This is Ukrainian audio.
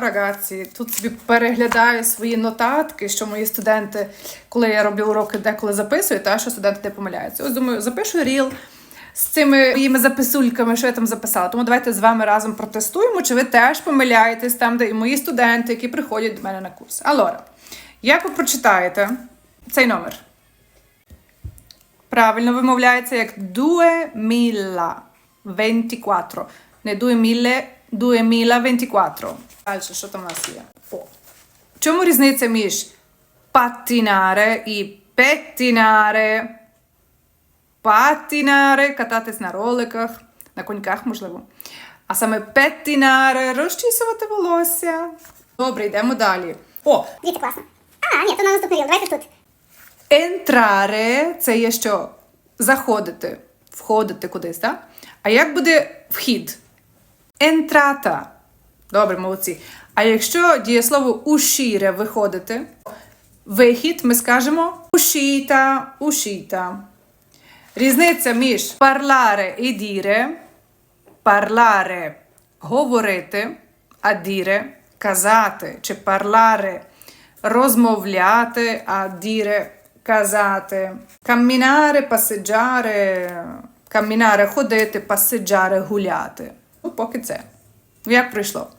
Рагazzi, тут собі переглядаю свої нотатки, що мої студенти, коли я роблю уроки, деколи записують, та що студенти не помиляються. Ось думаю, запишу ріл з цими моїми записульками, що я там записала. Тому давайте з вами разом протестуємо, чи ви теж помиляєтесь там, де і мої студенти, які приходять до мене на курс. Allora, як ви прочитаєте цей номер? Правильно вимовляється як 2024. Не 2000, 2024. Далі, що там у нас є? О. В чому різниця між патінаре і петтінаре? Патінаре кататись на роликах, на коньках, можливо. А саме петтінаре розчісувати волосся. Добре, йдемо далі. О, Дивіться, класно. А, ні, то на наступний ріл. Давайте тут. Entrare – це є що? Заходити, входити кудись, так? А як буде вхід? Entrata. Добре, молодці. А якщо дієслово uscire – виходити, вихід ми скажемо uscita, uscita. Різниця між parlare і dire. Parlare – говорити, а dire – казати. Чи parlare – розмовляти, а dire – казати. Каммінare, паседжаре, каммінare – ходити, паседжаре – гуляти. Поки це. Як пройшло?